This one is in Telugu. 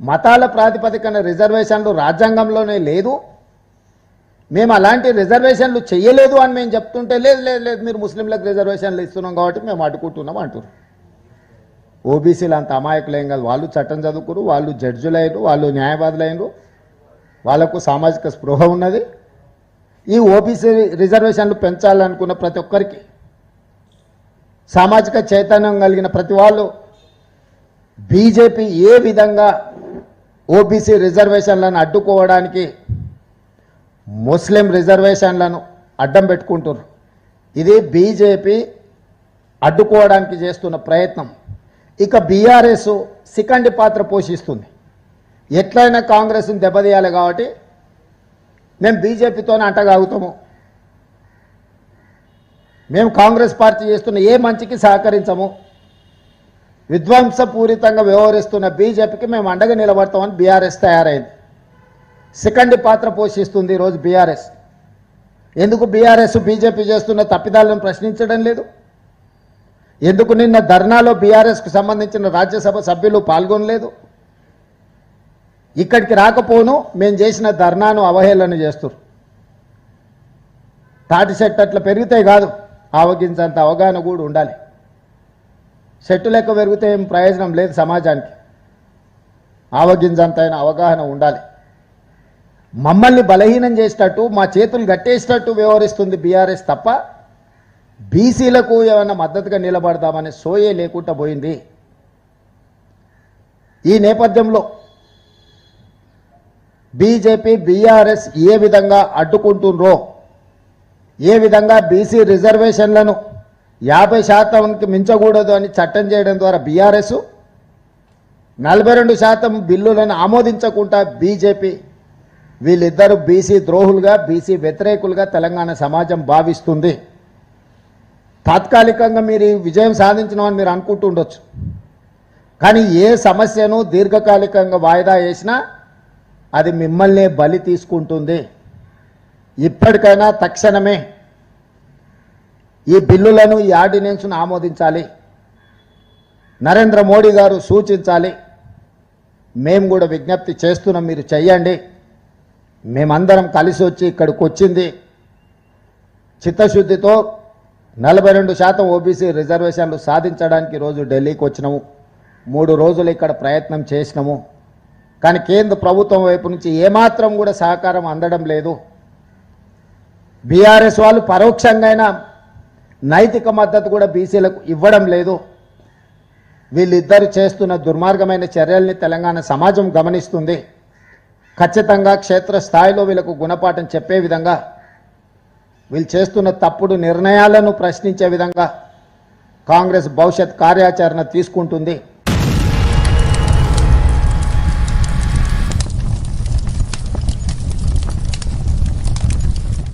మతాల ప్రాతిపదికన రిజర్వేషన్లు రాజ్యాంగంలోనే లేదు. మేము అలాంటి రిజర్వేషన్లు చేయలేదు అని మేము చెప్తుంటే లేదు లేదు లేదు మీరు ముస్లింలకు రిజర్వేషన్లు ఇస్తున్నాం కాబట్టి మేము అడ్డుకుంటున్నాం అంటున్నారు ఓబీసీలు అంత అమాయకులేం కాదు. వాళ్ళు చట్టం చదువుకురు వాళ్ళు జడ్జులైనరు వాళ్ళు న్యాయవాదులైనరు వాళ్ళకు సామాజిక స్పృహ ఉన్నది. ఈ ఓబీసీ రిజర్వేషన్లు పెంచాలనుకున్న ప్రతి ఒక్కరికి సామాజిక చైతన్యం కలిగిన ప్రతి వాళ్ళు బీజేపీ ఏ విధంగా ఓబీసీ రిజర్వేషన్లను అడ్డుకోవడానికి ముస్లిం రిజర్వేషన్లను అడ్డం పెట్టుకుంటున్నారు ఇది బీజేపీ అడ్డుకోవడానికి చేస్తున్న ప్రయత్నం. ఇక బీఆర్ఎస్ సికండి పాత్ర పోషిస్తుంది. ఎట్లయినా కాంగ్రెస్ని దెబ్బతీయాలి కాబట్టి మేము బీజేపీతోనే అంటగాగుతాము. మేము కాంగ్రెస్ పార్టీ చేస్తున్న ఏ మంచికి సహకరించము. విధ్వంసపూరితంగా వ్యవహరిస్తున్న బీజేపీకి మేము అండగా నిలబడతామని బీఆర్ఎస్ తయారైంది. సెకండ్ పాత్ర పోషిస్తుంది ఈరోజు బీఆర్ఎస్. ఎందుకు బీఆర్ఎస్ బీజేపీ చేస్తున్న తప్పిదాలను ప్రశ్నించడం లేదు? ఎందుకు నిన్న ధర్నాలో బీఆర్ఎస్కు సంబంధించిన రాజ్యసభ సభ్యులు పాల్గొనలేదు? ఇక్కడికి రాకపోను మేము చేసిన ధర్నాను అవహేళన చేస్తున్నారు తాటి చెట్టు అట్లా పెరిగితే కాదు ఆవగించంత అవగాహన కూడా ఉండాలి. చెట్టు లెక్క పెరిగితే ఏం ప్రయోజనం లేదు సమాజానికి. ఆవగింజంతైన అవగాహన ఉండాలి. మమ్మల్ని బలహీనం చేసేటట్టు మా చేతులు గట్టేసేటట్టు వ్యవహరిస్తుంది బీఆర్ఎస్ తప్ప బీసీలకు ఏమైనా మద్దతుగా నిలబడదామనే సోయే లేకుండా పోయింది. ఈ నేపథ్యంలో బీజేపీ బీఆర్ఎస్ ఏ విధంగా అడ్డుకుంటుండ్రో ఏ విధంగా బీసీ రిజర్వేషన్లను యాభై శాతంకి మించకూడదు అని చట్టం చేయడం ద్వారా బీఆర్ఎస్ నలభై రెండు శాతం బిల్లులను ఆమోదించకుండా బీజేపీ వీళ్ళిద్దరూ బీసీ ద్రోహులుగా బీసీ వ్యతిరేకులుగా తెలంగాణ సమాజం భావిస్తుంది. తాత్కాలికంగా మీరు విజయం సాధించినామని మీరు అనుకుంటుండొచ్చు కానీ ఏ సమస్యను దీర్ఘకాలికంగా వాయిదా వేసినా అది మిమ్మల్నే బలి తీసుకుంటుంది. ఇప్పటికైనా తక్షణమే ఈ బిల్లులను ఈ ఆర్డినెన్స్ను ఆమోదించాలి. నరేంద్ర మోడీ గారు సూచించాలి. మేము కూడా విజ్ఞప్తి చేస్తున్నాం మీరు చెయ్యండి. మేమందరం కలిసి వచ్చి ఇక్కడికి వచ్చింది. చిత్తశుద్ధితో నలభై రెండు శాతం ఓబీసీ రిజర్వేషన్లు సాధించడానికి రోజు ఢిల్లీకి వచ్చినాము. మూడు రోజులు ఇక్కడ ప్రయత్నం చేసినాము. కానీ కేంద్ర ప్రభుత్వం వైపు నుంచి ఏమాత్రం కూడా సహకారం అందడం లేదు. బీఆర్ఎస్ వాళ్ళు పరోక్షంగా అయినా నైతిక మద్దతు కూడా బీసీలకు ఇవ్వడం లేదు. వీళ్ళిద్దరు చేస్తున్న దుర్మార్గమైన చర్యల్ని తెలంగాణ సమాజం గమనిస్తుంది. ఖచ్చితంగా క్షేత్రస్థాయిలో వీళ్ళకు గుణపాఠం చెప్పే విధంగా వీళ్ళు చేస్తున్న తప్పుడు నిర్ణయాలను ప్రశ్నించే విధంగా కాంగ్రెస్ భవిష్యత్ కార్యాచరణ తీసుకుంటుంది.